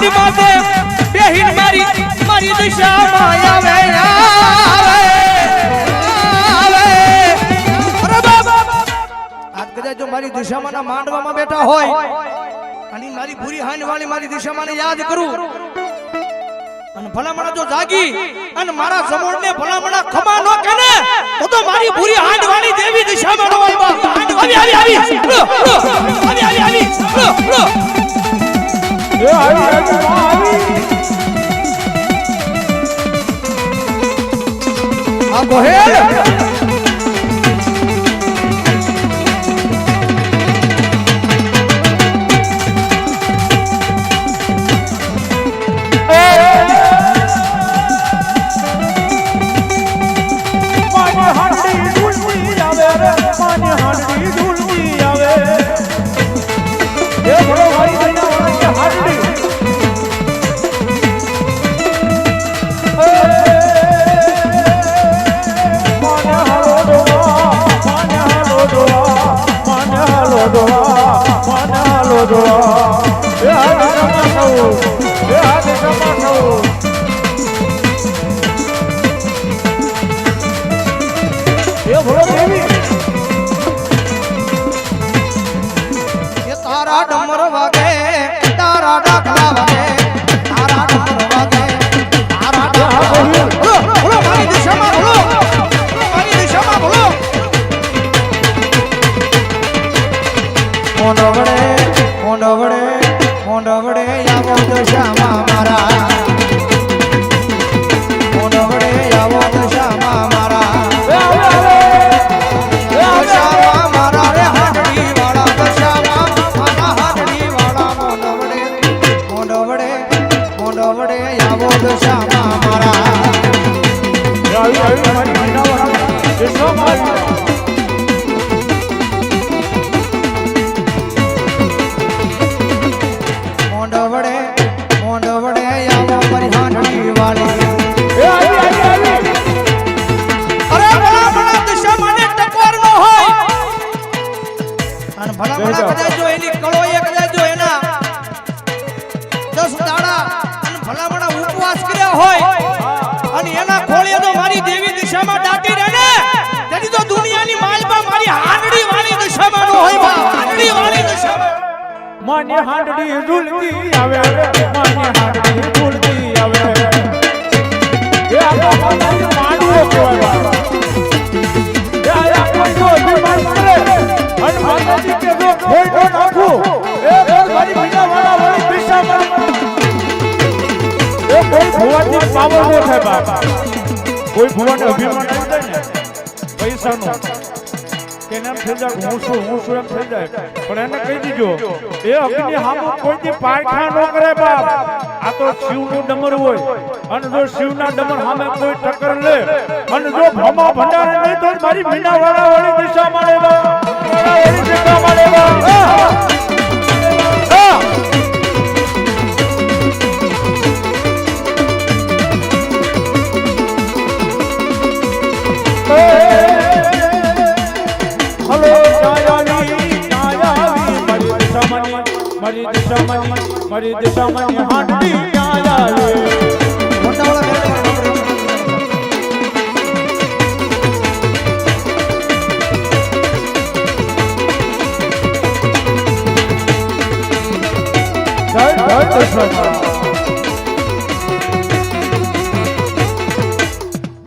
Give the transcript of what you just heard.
હાંડી માથે, બેહીન મારી મારી દિશામાં આવે આવે જો મારી દિશામાં ના માંડવામાં બેઠા હોય, અને મારી ભૂરી હાન વાળી મારી દિશામાં યાદ કરું, અને ભલામણા જો જાગી, અને મારા જમોણને ભલામણા ખમા નો કેને તો તો મારી ભૂરી હાંડ વાળી દેવી દિશામાં નો આવી આવી આવી આવી આવી આવી આ માને એ હાથ કમાતો એ હાથ કમાતો એ બોલો દેવી મોંડવડે મોંડવડે આવો દશામાં મારા. મોંડવડે આવો દશામાં મારા. માની હાંડડી ઢૂલતી આવે માની હાંડડી ઢૂલતી આવે. કોઈ નાખું. એ વાળા એ કોઈ ભુવાજી પાવર નો બાપ. કોઈ ભુવાને અભિમાન આવી જાય ને પૈસાનો. એને એમ થઈ જાય હું શું હું શું એમ થઈ જાય. પણ એને કહી દીજો એ અગ્નિ હામું કોઈથી પાયખા ન કરે બાપ. આ તો શિવનું ડમર હોય. અને જો શિવના ડમર સામે કોઈ ટક્કર લે અને જો ભમા ભંડારે નહીં તો મારી મીના વાળા વાળી દિશા મળે બા મારી દિશામાંની મારી દિશામાંની મોટા દિશામાંની સંત સમા